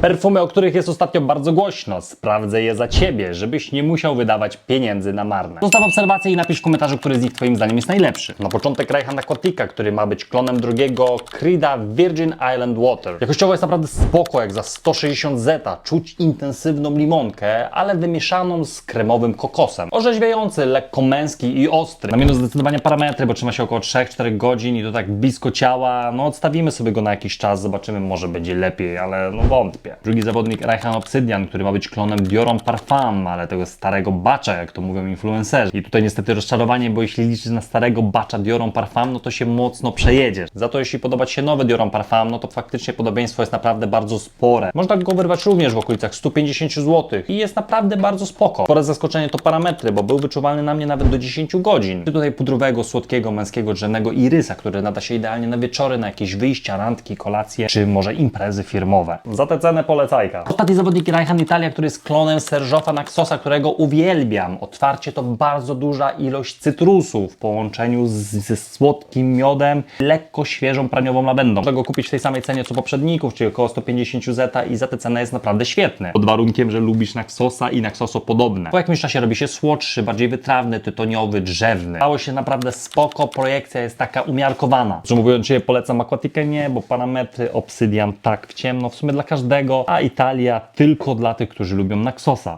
Perfumy, o których jest ostatnio bardzo głośno. Sprawdzę je za Ciebie, żebyś nie musiał wydawać pieniędzy na marne. Zostaw obserwację i napisz w komentarzu, który z nich Twoim zdaniem jest najlepszy. Na początek Raihan Aquatica, który ma być klonem drugiego Creeda Virgin Island Water. Jakościowo jest naprawdę spoko, jak za 160 zeta. Czuć intensywną limonkę, ale wymieszaną z kremowym kokosem. Orzeźwiający, lekko męski i ostry. Na minus zdecydowanie parametry, bo trzyma się około 3-4 godzin i to tak blisko ciała. No odstawimy sobie go na jakiś czas, zobaczymy, może będzie lepiej, ale no wątpię. Drugi zawodnik Raihan Obsidian, który ma być klonem Dioron Parfum, ale tego starego bacza, jak to mówią influencerzy. I tutaj niestety rozczarowanie, bo jeśli liczysz na starego bacza Dioron Parfum, no to się mocno przejedziesz. Za to jeśli podoba Ci się nowy Dioron Parfum, no to faktycznie podobieństwo jest naprawdę bardzo spore. Można go wyrwać również w okolicach 150 zł i jest naprawdę bardzo spoko. Spore zaskoczenie to parametry, bo był wyczuwalny na mnie nawet do 10 godzin. Tutaj pudrowego, słodkiego, męskiego, drzewnego irysa, który nada się idealnie na wieczory, na jakieś wyjścia, randki, kolacje, czy może imprezy firmowe. Za tę polecajka. Ostatni zawodnik Raihan Italia, który jest klonem Serżofa Naxosa, którego uwielbiam. Otwarcie to bardzo duża ilość cytrusów w połączeniu z, ze słodkim miodem, lekko świeżą praniową lawendą. Można go kupić w tej samej cenie co poprzedników, czyli około 150 zeta i za tę cenę jest naprawdę świetny. Pod warunkiem, że lubisz Naxosa i Naxoso podobne. Po jakimś czasie robi się słodszy, bardziej wytrawny, tytoniowy, drzewny. Stało się naprawdę spoko, projekcja jest taka umiarkowana. Że mówiąc, czy je polecam Aquatikę? Nie, bo parametry Obsydian tak w ciemno, w sumie dla każdego, a Italia tylko dla tych, którzy lubią Naxosa.